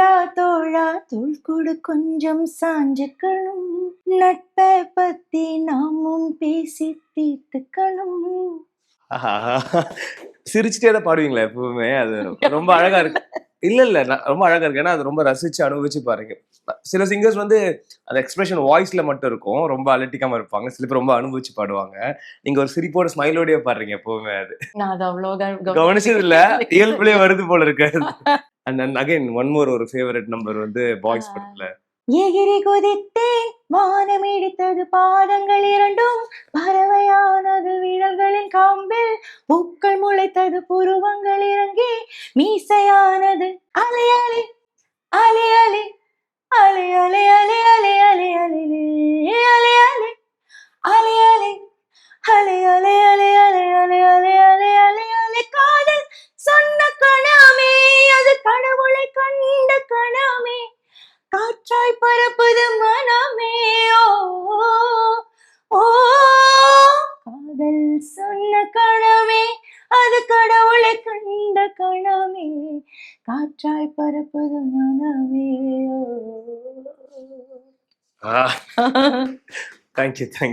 தோழா தோழா தோள் கொடு கொஞ்சம் சாஞ்சுக்கணும் நட்பை பத்தி நாமும் பேசி தீர்த்துக்கணும். சிரிச்சுட்டே தான் பாடுவீங்களா எப்பவுமே. அது ரொம்ப அழகா இருக்கு. இல்ல இல்ல. நான் ரொம்ப அழகா இருக்கு. ஏன்னா அது ரொம்ப ரசிச்சு அனுபவிச்சு பாருங்க. சில சிங்கர்ஸ் வந்து அந்த எக்ஸ்பிரஷன் வாய்ஸ்ல மட்டும் இருக்கும். ரொம்ப அலட்டிக்காம இருப்பாங்க. சில பேர் ரொம்ப அனுபவிச்சு பாடுவாங்க. நீங்க ஒரு சிரிப்போட ஸ்மைலோடய பாடுறீங்க எப்பவுமே அது. நான் அது அவ்வளோ கவனிச்சது இல்ல. இயல்புலயே வருது போல இருக்கு and then again one more ஒரு ஃபேவரட் நம்பர் வந்து பாய்ஸ். படத்துல எகிரி குதித்தேன் வானம் இடித்தது பாதங்கள் இரண்டும் பறவையானது விரல்களின் காம்பில் பூக்கள் முளைத்தது புருவங்கள் இறங்கி மீசையானது அலை அலை காற்றாய் பரப்புது மனமே. ஓ காதல் சொன்ன கணமே அது கடவுளை கண்ட கணமே. காற்றாய் பரப்புது மனமே ஓ. Thank you thank you